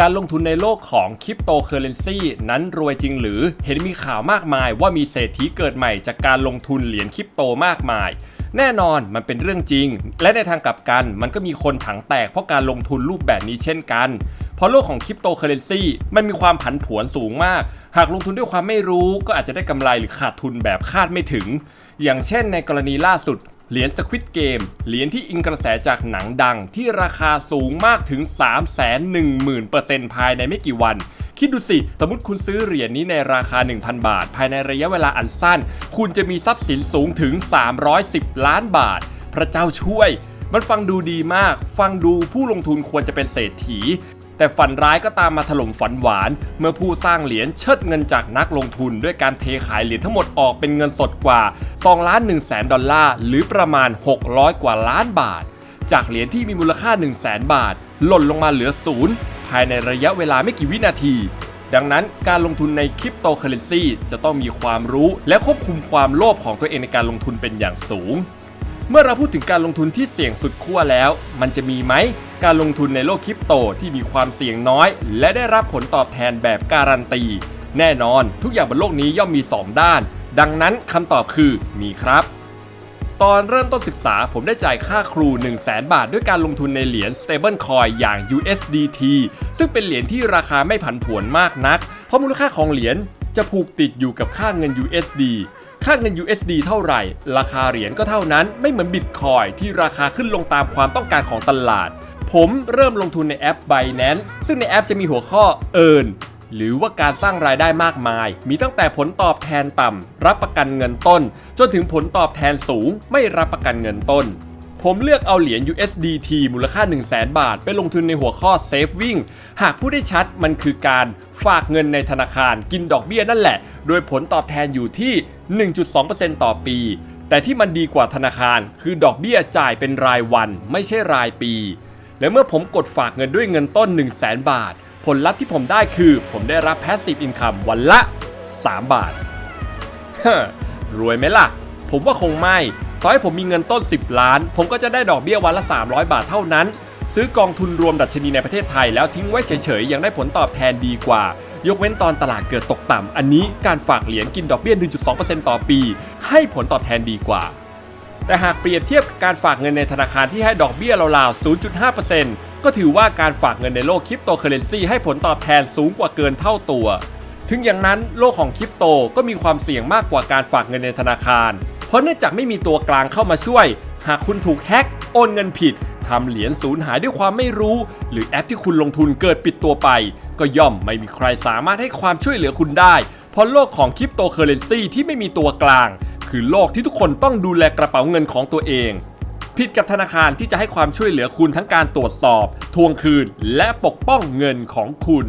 การลงทุนในโลกของคริปโตเคอเรนซีนั้นรวยจริงหรือเห็นมีข่าวมากมายว่ามีเศรษฐีเกิดใหม่จากการลงทุนเหรียญคริปโตมากมาย แน่นอนมันเป็นเรื่องจริง และในทางกลับกันมันก็มีคนถังแตกเพราะการลงทุนรูปแบบนี้เช่นกันเพราะโลกของคริปโตเคอเรนซีมันมีความผันผวนสูงมาก หากลงทุนด้วยความไม่รู้ก็อาจจะได้กำไรหรือขาดทุนแบบคาดไม่ถึง อย่างเช่นในกรณีล่าสุด เหรียญ Squid Game เหรียญที่อิงกระแสจากหนังดังที่ราคาสูงมากถึง 3 1 0 0 0 0ภายในไม่กี่วัน คิดดูสิ สมมติคุณซื้อเหรียญนี้ในราคา 1,000 บาท ภายในระยะเวลาอันสั้น คุณจะมีทรัพย์สินสูงถึง 310 ล้านบาท พระเจ้าช่วย มันฟังดูดีมาก ฟังดูผู้ลงทุนควรจะเป็นเศรษฐี แต่ฝันร้ายก็ตามมาถล่มฝันหวาน เมื่อผู้สร้างเหรียญเชิดเงินจากนักลงทุน ด้วยการเทขายเหรียญทั้งหมดออกเป็นเงินสดกว่า2ล้าน1แสนดอลลาร์ หรือประมาณ 600 กว่าล้านบาท จากเหรียญที่มีมูลค่า 1 0 0 0 0แสนบาท หล่นลงมาเหลือศูนย์ภายในระยะเวลาไม่กี่วินาที ดังนั้นการลงทุนในคริปโตเคอเรนซีจะต้องมีความรู้ และควบคุมความโลภของตัวเองในการลงทุนเป็นอย่างสูง เมื่อเราพูดถึงการลงทุนที่เสี่ยงสุดขั้วแล้ว มันจะมีไหม การลงทุนในโลกคริปโตที่มีความเสี่ยงน้อย และได้รับผลตอบแทนแบบการันตี แน่นอนทุกอย่างบนโลกนี้ย่อมมี 2 ด้าน ดังนั้นคำตอบคือมีครับ ตอนเริ่มต้นศึกษาผมได้จ่ายค่าครู 1 0 0 0 0แบาท ด้วยการลงทุนในเหรียญ stable coin อย่าง USDT ซึ่งเป็นเหรียญที่ราคาไม่ผันผวนมากนัก เพราะมูลค่าของเหรียญจะผูกติดอยู่กับค่าเงิน USD ค่าเงิน USD เท่าไหร่ ราคาเหรียญก็เท่านั้นไม่เหมือนบิตคอยที่ราคาขึ้นลงตามความต้องการของตลาด ผมเริ่มลงทุนในแอป Binance ซึ่งในแอปจะมีหัวข้อ Earn หรือว่าการสร้างรายได้มากมาย มีตั้งแต่ผลตอบแทนต่ำรับประกันเงินต้น จนถึงผลตอบแทนสูงไม่รับประกันเงินต้น ผมเลือกเอาเหรียญ USDT มูลค่า 1 0 0 0 0แบาท ไปลงทุนในหัวข้อ Saving หากพูดได้ชัดมันคือการฝากเงินในธนาคารกินดอกเบี้ยนั่นแหละ โดยผลตอบแทนอยู่ที่ 1.2%ต่อปี แต่ที่มันดีกว่าธนาคาร คือดอกเบี้ยจ่ายเป็นรายวัน ไม่ใช่รายปี และเมื่อผมกดฝากเงินด้วยเงินต้น 1 0 0 0 0แบาท ผลลัพธ์ที่ผมได้คือ ผมได้รับ Passive Income วันละ 3 บาทฮรวยไหมล่ะ ผมว่าคงไม่ ต่อให้ผมมีเงินต้น 10 ล้าน ผมก็จะได้ดอกเบี้ยวันละ 300 บาทเท่านั้น ซื้อกองทุนรวมดัชนีในประเทศไทยแล้วทิ้งไว้เฉยๆ ยังได้ผลตอบแทนดีกว่า ยกเว้นตอนตลาดเกิดตกต่ำ อันนี้การฝากเหรียญกินดอกเบี้ย 1.2%ต่อปี ให้ผลตอบแทนดีกว่า แต่หากเปรียบเทียบกับการฝากเงินในธนาคารที่ให้ดอกเบี้ยราวๆ 0.5%ก็ถือว่าการฝากเงินในโลกคริปโตเคอเรนซีให้ผลตอบแทนสูงกว่าเกินเท่าตัว ถึงอย่างนั้นโลกของคริปโตก็มีความเสี่ยงมากกว่าการฝากเงินในธนาคาร ราะเนื่องจากไม่มีตัวกลางเข้ามาช่วย หากคุณถูกแฮ็กโอนเงินผิดทำเหรียญสูญหายด้วยความไม่รู้ หรือแอปที่คุณลงทุนเกิดปิดตัวไป ก็ย่อมไม่มีใครสามารถให้ความช่วยเหลือคุณได้ เพราะโลกของคริปโตเคอเรนซีที่ไม่มีตัวกลาง คือโลกที่ทุกคนต้องดูแลกระเป๋าเงินของตัวเองผิดกับธนาคารที่จะให้ความช่วยเหลือคุณทั้งการตรวจสอบ ทวงคืน และปกป้องเงินของคุณ